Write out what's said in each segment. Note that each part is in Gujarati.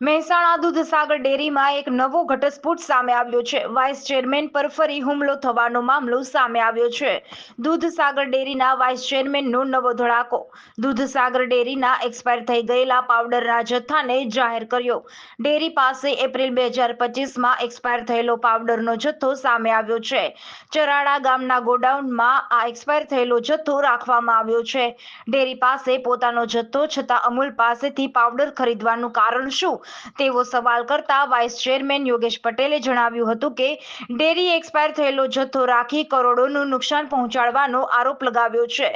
મહેસાણા દૂધસાગર ડેરીમાં એક નવો ઘટસ્ફોટ સામે આવ્યો છે. વાઇસ ચેરમેન પર ફરી હુમલો થવાનો મામલો સામે આવ્યો છે. દૂધસાગર ડેરીના વાઇસ ચેરમેનનો નવો ધડાકો. દૂધસાગર ડેરીના એક્સપાયર થઈ ગયેલા પાવડરના જથ્થાને જાહેર કર્યો. ડેરી પાસે એપ્રિલ બે હજાર પચીસમાં એક્સપાયર થયેલો પાવડરનો જથ્થો સામે આવ્યો છે. ચરાડા ગામના ગોડાઉનમાં આ એક્સપાયર થયેલો જથ્થો રાખવામાં આવ્યો છે. ડેરી પાસે પોતાનો જથ્થો છતાં અમૂલ પાસેથી પાવડર ખરીદવાનું કારણ શું? તેવો સવાલ કરતા વાઇસ ચેરમેન યોગેશ પટેલે જણાવ્યું હતું કે, ડેરી એક્સપાયર થયેલો જથ્થો રાખી કરોડોનું નુકસાન પહોંચાડવાનો આરોપ લગાવ્યો છે.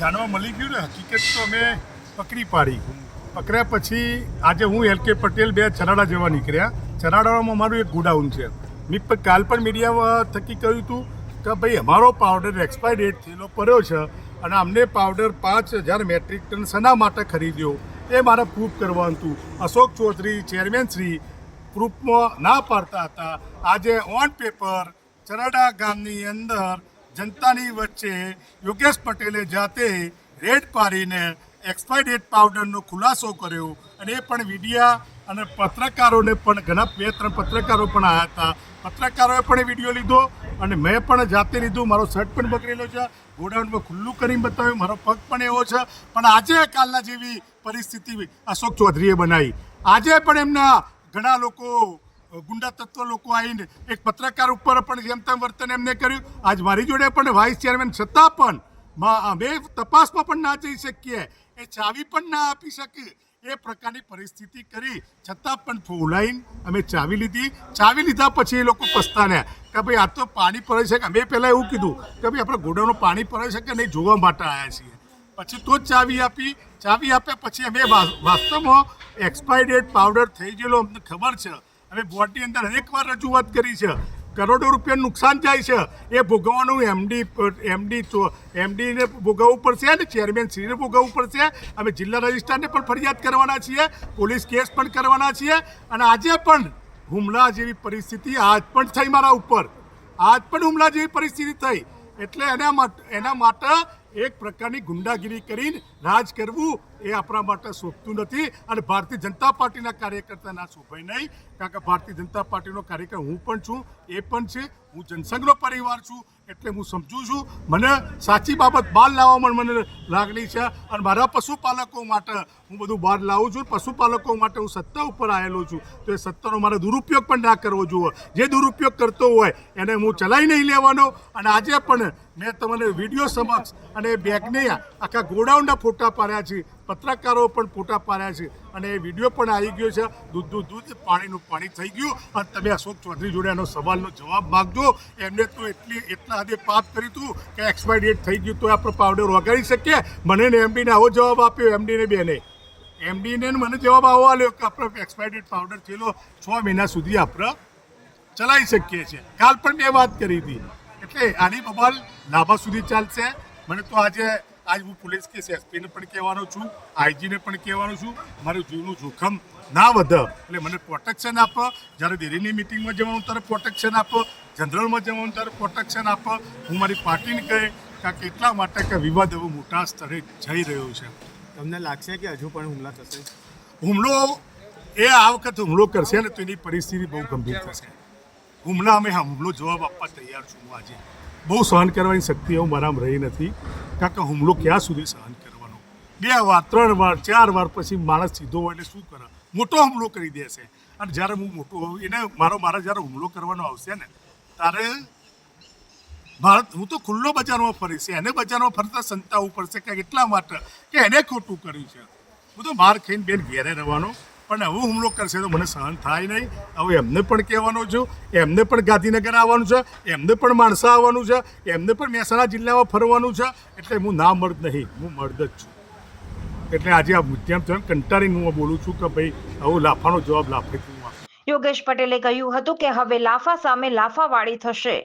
જાણવા મળી ગયું ને, હકીકત તો અમે પકડી પાડી. પકડ્યા પછી આજે હું એલ કે પટેલ બે ચરાડા જવા નીકળ્યા. ચરાડામાં મારું એક ગોડાઉન છે. મેં કાલ પણ મીડિયા થકી કહ્યું હતું કે ભાઈ, અમારો પાવડર એક્સપાયર ડેટ થયેલો, પડ્યો છે અને અમને પાવડર પાંચ હજાર મેટ્રિક ટન શેના માટે ખરીદ્યો? એ મારે પ્રૂફ કરવાનું હતું. અશોક ચૌધરી ચેરમેન શ્રી પ્રૂફમાં ના પાડતા હતા. આજે ઓન પેપર ચરાડા ગામની અંદર જનતાની વચ્ચે યોગેશ પટેલે જાતે રેડ પાડીને એક્સપાયર ડેટ પાવડરનો ખુલાસો કર્યો. અને એ પણ મીડિયા અને પત્રકારોને પણ ઘણા બે, ત્રણ પત્રકારો પણ આવ્યા હતા. પત્રકારોએ પણ એ વીડિયો લીધો અને મેં પણ જાતે લીધું. મારો શર્ટ પણ બગડેલો છે. ગોડાઉનમાં ખુલ્લું કરીને બતાવ્યું. મારો પગ પણ એવો છે. પણ આજે કાલના જેવી પરિસ્થિતિ અશોક ચૌધરીએ બનાવી. આજે પણ એમના ઘણા લોકો, ગુંડા તત્વ લોકો આવીને એક પત્રકાર ઉપર પણ જેમ તેમ વર્તન એમને કર્યું. આજ મારી જોડે પણ વાઇસ ચેરમેન છતાં પણ અમે તપાસમાં પણ ના જઈ શકીએ. એ ચાવી પણ ના આપી શકીએ એ પ્રકારની પરિસ્થિતિ કરી. છતાં પણ ફોલાઈન અમે ચાવી લીધી. ચાવી લીધા પછી એ લોકો પસ્તાને કે ભાઈ આ તો પાણી પડે છે કે અમે પહેલાં એવું કીધું કે ભાઈ આપણે ઘોડાનું પાણી પડે છે કે નહીં, જોવા માટે આવ્યા છીએ. પછી તો જ ચાવી આપી. ચાવી આપ્યા પછી અમે વાસ્તવમાં એક્સપાયર પાવડર થઈ ગયેલો, અમને ખબર છે. અમે બોર્ડની અંદર અનેક રજૂઆત કરી છે. કરોડો રૂપિયાનું નુકસાન જાય છે. એ ભોગવવાનું એમડી એમડી એમડીને ભોગવવું પડશે અને ચેરમેન શ્રીને ભોગવવું પડશે. અમે જિલ્લા રજિસ્ટ્રારને પણ ફરિયાદ કરવાના છીએ. પોલીસ કેસ પણ કરવાના છીએ. અને આજે પણ હુમલા જેવી પરિસ્થિતિ આજ પણ થઈ મારા ઉપર. આજ પણ હુમલા જેવી પરિસ્થિતિ થઈ. એટલે એના માટે એના માટે એક પ્રકારની ગુંડાગીરી કરીને રાજ કરવું એ આપણા માટે શોભતું નથી અને ભારતીય જનતા પાર્ટીના કાર્યકર્તા ના શોભાય નહીં. કારણ કે ભારતીય જનતા પાર્ટીનો કાર્યકર હું પણ છું, એ પણ છે. હું જનસંઘનો પરિવાર છું, એટલે હું સમજું છું. મને સાચી બાબત બહાર લાવવામાં મને લાગણી છે અને મારા પશુપાલકો માટે હું બધું બહાર લાવું છું. પશુપાલકો માટે હું સત્તા ઉપર આવેલો છું. તો એ સત્તાનો મારે દુરુપયોગ પણ ના કરવો જોઈએ. જે દુરુપયોગ કરતો હોય એને હું ચલાવી નહીં લેવાનો. અને આજે પણ મેં તમને વીડિયો સમક્ષ અને બેગને આખા ગોડાઉનના ફોટા પાડ્યા છે, પત્રકારો પણ ફોટા પાડ્યા છે અને એ વીડિયો પણ આવી ગયો છે. દૂધનું દૂધ પાણીનું પાણી થઈ ગયું અને તમે અશોક ચૌધરી જોડે એનો સવાલનો જવાબ માગજો. એમને તો એટલી, એટલા હદે પાપ કર્યું હતું કે એક્સપાયર ડેટ થઈ ગયું તો આપણે પાવડર વગાડી શકીએ. મને ને એમડીને આવો જવાબ આપ્યો એમડીને બેને એમડીને મને જવાબ આવો આલ્યો કે આપણે એક્સપાયરી પાવડર છેલ્લો છ મહિના સુધી આપણે ચલાવી શકીએ છીએ. કાલ પણ મેં વાત કરી હતી. એટલે આની બબાલ લાંબા સુધી ચાલશે. મને તો આજે આજ હું પોલીસ કેસ એસપીને પણ કહેવાનો છું આઈજીને પણ કહેવાનો છું. મારું જીવનું જોખમ ના વધે એટલે મને પ્રોટેક્શન આપો. જ્યારે દિલ્હીની મિટિંગમાં જવાનું ત્યારે પ્રોટેક્શન આપો. જનરલમાં જવાનું ત્યારે પ્રોટેક્શન આપો. હું મારી પાર્ટીને કહે કે કે કેટલા માટે કે વિવાદ હવે મોટા સ્તરે જઈ રહ્યો છે. તમને લાગશે કે હજુ પણ હુમલા થશે? હુમલો એ આ વખત હુમલો કરશે ને તો એની પરિસ્થિતિ બહુ ગંભીર થશે. હુમલા અમે હા હુમલો જવાબ આપવા તૈયાર છું હું આજે. બહુ સહન કરવાની શક્તિ એવું મારામાં રહી નથી. કારણ કે હુમલો ક્યાં સુધી સહન કરવાનો? બે વાર, ત્રણ વાર, ચાર વાર પછી માણસ સીધો હોય એટલે શું કરે? મોટો હુમલો કરી દેશે. અને જ્યારે હું મોટો હોઉં, એને મારો, મારા જ્યારે હુમલો કરવાનો આવશે ને, ત્યારે ભારત, હું તો ખુલ્લો બજારમાં ફરીશ. એને બજારમાં ફરતા સંતાવું પડશે કે એટલા માટે કે એને ખોટું કર્યું છે. હું તો માર ખાઈને બેન ઘેરે રહેવાનો પણ હવે હુમલો કરશે તો મને સહન થાય નહીં. હવે એમને પણ કહેવાનો છું, એમને પણ ગાંધીનગર આવવાનું છે, એમને પણ માણસા આવવાનું છે, એમને પણ મહેસાણા જિલ્લામાં ફરવાનું છે, એટલે હું ના મર્દ નહીં, હું મર્દ જ છું. એટલે આજે આ મુદ્દામ થયો કંટાળીને હું બોલું છું કે ભાઈ, આવું લાફાનો જવાબ લાફેથી યોગેશ પટેલે કહ્યું હતું કે હવે લાફા સામે લાફાવાળી થશે.